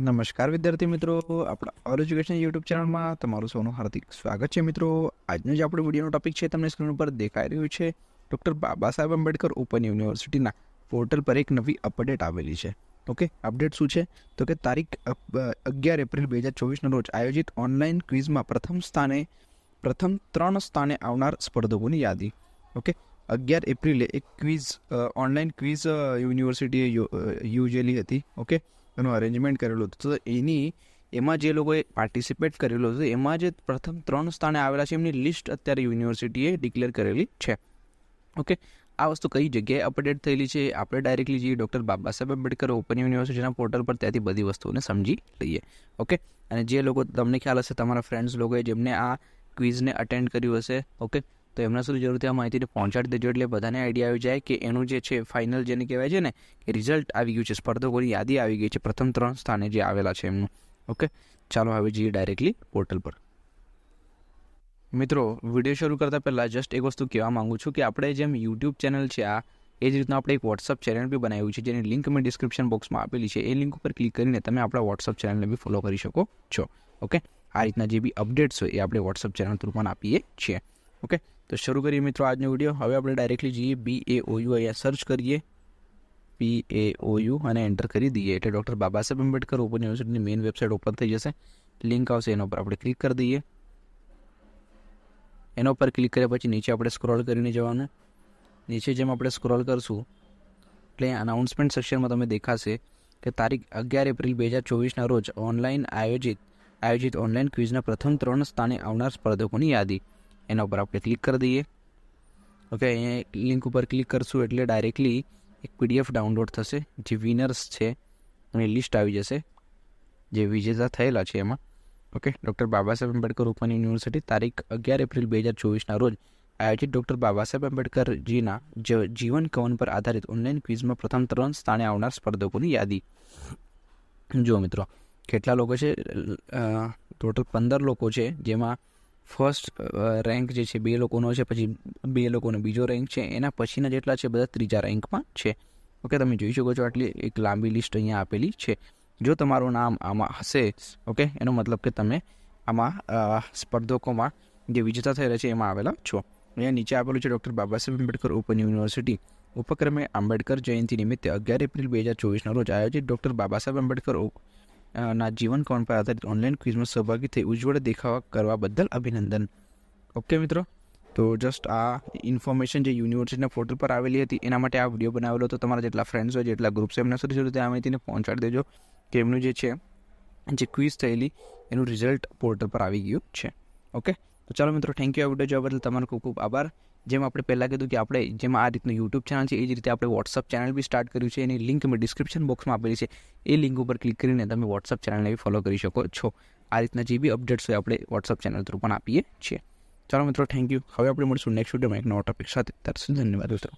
નમસ્કાર વિદ્યાર્થી મિત્રો, આપણા ઓર એજ્યુકેશન યુટ્યુબ ચેનલમાં તમારું સૌનું હાર્દિક સ્વાગત છે મિત્રો. આજનો જે આપણો વિડીયોનો ટોપિક છે, તમને સ્ક્રીન ઉપર દેખાઈ રહ્યું છે ડૉક્ટર બાબા સાહેબ આંબેડકર ઓપન યુનિવર્સિટીના પોર્ટલ પર એક નવી અપડેટ આવેલી છે. ઓકે અપડેટ શું છે? તો કે તારીખ અગિયાર એપ્રિલ બે હજાર ચોવીસના રોજ આયોજિત ઓનલાઈન ક્વિઝમાં પ્રથમ સ્થાને, પ્રથમ ત્રણ સ્થાને આવનાર સ્પર્ધકોની યાદી. ઓકે અગિયાર એપ્રિલે એક ક્વિઝ ઓનલાઈન ક્વિઝ યુનિવર્સિટીએ યોજેલી હતી. ઓકે એનું અરેન્જમેન્ટ કરેલું હતું. તો એની, એમાં જે લોકોએ પાર્ટિસિપેટ કરેલું હતું, એમાં જે પ્રથમ ત્રણ સ્થાને આવેલા છે, એમની લિસ્ટ અત્યારે યુનિવર્સિટીએ ડિક્લેર કરેલી છે. ઓકે આ વસ્તુ કઈ જગ્યાએ અપડેટ થયેલી છે? આપણે ડાયરેક્ટલી જઈએ ડૉક્ટર બાબા સાહેબ આંબેડકર ઓપન યુનિવર્સિટીના પોર્ટલ પર ત્યાંથી બધી વસ્તુઓને સમજી લઈએ. ઓકે અને જે લોકો, તમને ખ્યાલ હશે, તમારા ફ્રેન્ડ્સ લોકોએ જેમને આ ક્વિઝને અટેન્ડ કર્યું હશે. ઓકે તો એમના સુધી જરૂરથી આ માહિતીને પહોંચાડી દેજો એટલે બધાને આઈડિયા આવી જાય કે એનું જે છે ફાઇનલ જેને કહેવાય છે ને કે રિઝલ્ટ આવી ગયું છે, સ્પર્ધકોની યાદી આવી ગઈ છે, પ્રથમ ત્રણ સ્થાને જે આવેલા છે એમનું. ઓકે ચાલો હવે જઈએ ડાયરેક્ટલી પોર્ટલ પર. મિત્રો, વીડિયો શરૂ કરતાં પહેલાં જસ્ટ એક વસ્તુ કહેવા માગું છું કે આપણે જેમ યુટ્યુબ ચેનલ છે, આ એ જ રીતના આપણે એક વોટ્સઅપ ચેનલ બી બનાવ્યું છે, જેની લિંક મેં ડિસ્ક્રિપ્શન બોક્સમાં આપેલી છે, એ લિંક ઉપર ક્લિક કરીને તમે આપણા વોટ્સઅપ ચેનલને બી ફોલો કરી શકો છો. ઓકે આ રીતના જે બી અપડેટ્સ હોય એ આપણે વોટ્સઅપ ચેનલ થ્રુ પણ આપીએ છીએ. ઓકે? તો શરૂ કરીએ મિત્રો આજનો વીડિયો. હવે આપણે ડાયરેક્ટલી જઈએ બી એ ઓયુ અહીંયા સર્ચ કરીએ. પી એ ઓયુ અને એન્ટર કરી દઈએ. એટલે ડૉક્ટર બાબા સાહેબ આંબેડકર ઓપન યુનિવર્સિટીની મેઇન વેબસાઇટ ઓપન થઈ જશે. લિંક આવશે એના ઉપર આપણે ક્લિક કરી દઈએ. એના ઉપર ક્લિક કર્યા પછી નીચે આપણે સ્ક્રોલ કરીને જવાનું. નીચે જેમ આપણે સ્ક્રોલ કરશું, એટલે અનાઉન્સમેન્ટ સેક્શનમાં તમે દેખાશે કે તારીખ અગિયાર એપ્રિલ બે હજાર ચોવીસના રોજ ઓનલાઈન આયોજિત આયોજિત ઓનલાઈન ક્વિઝના પ્રથમ ત્રણ સ્થાને આવનાર સ્પર્ધકોની યાદી. એના ઉપર આપણે ક્લિક કરી દઈએ. ઓકે અહીંયા લિંક ઉપર ક્લિક કરશું એટલે ડાયરેક્ટલી એક પીડીએફ ડાઉનલોડ થશે. જે વિનર્સ છે, એની લિસ્ટ આવી જશે. જે વિજેતા થયેલા છે એમાં. Okay doctor Baba Saheb Ambedkar open university તારીખ અગિયાર એપ્રિલ બે હજાર ચોવીસના રોજ આયોજિત ડૉક્ટર બાબા સાહેબ આંબેડકરજીના જીવન કવન પર આધારિત ઓનલાઈન ક્વિઝમાં પ્રથમ ત્રણ સ્થાને આવનાર સ્પર્ધકોની યાદી. જુઓ મિત્રો, કેટલા લોકો છે? ટોટલ પંદર લોકો છે, જેમાં ફર્સ્ટ રેન્ક જે છે બે લોકોનો છે, પછી બે લોકોનો બીજો રેન્ક છે, એના પછીના જેટલા છે બધા ત્રીજા રેન્કમાં છે. ઓકે, તમે જોઈ શકો છો આટલી એક લાંબી લિસ્ટ અહીંયા આપેલી છે. જો તમારું નામ આમાં હશે, ઓકે, એનો મતલબ કે તમે આમાં સ્પર્ધકોમાં જે વિજેતા થયેલા છે એમાં આવેલા છો. અહીંયા નીચે આપેલું છે doctor Babasaheb Ambedkar open university. ઉપક્રમે આંબેડકર જયંતિ નિમિત્તે અગિયાર એપ્રિલ બે હજાર ચોવીસના રોજ આયોજિત ડૉક્ટર બાબા સાહેબ આંબેડકર ના જીવન કોણ પર આધારિત ઓનલાઈન ક્વિઝમાં સહભાગી થઈ ઉજ્જવળ દેખાવા કરવા બદલ અભિનંદન. ઓકે મિત્રો? તો જસ્ટ આ ઇન્ફોર્મેશન જે યુનિવર્સિટીના પોર્ટલ પર આવેલી હતી, એના માટે આ વીડિયો બનાવેલો હતો. તમારા જેટલા ફ્રેન્ડ્સ હોય, જેટલા ગ્રુપ્સ એમના સુધી સુધી આ માહિતીને પહોંચાડી દેજો, કે એમનું જે છે, જે ક્વિઝ થયેલી, એનું રિઝલ્ટ પોર્ટલ પર આવી ગયું છે. ઓકે તો ચાલો મિત્રો થેન્ક યુ આ વીડિયો જોવા બદલ તમારો ખૂબ ખૂબ આભાર. જેમ આપણે પહેલાં કીધું કે આપણે જેમ આ રીતનું યુટ્યુબ ચેનલ છે, એ જ રીતે આપણે વોટ્સઅપ ચેનલ બી સ્ટાર્ટ કર્યું છે, એની લિંક મેં ડિસ્ક્રિપ્શન બોક્સમાં આપેલી છે, એ લિંક ઉપર ક્લિક કરીને તમે વોટ્સઅપ ચેનલને બી ફોલો કરી શકો છો. આ રીતના જે બી અપડેટ્સ હોય આપણે વોટ્સઅપ ચેનલ થ્રુ પણ આપીએ છીએ. ચાલો મિત્રો થેન્ક યુ હવે આપણે મળીશું નેક્સ્ટ વિડીયોમાં એક નવા ટોપિક સાથે. ત્યાર સુધી ધન્યવાદ મિત્રો.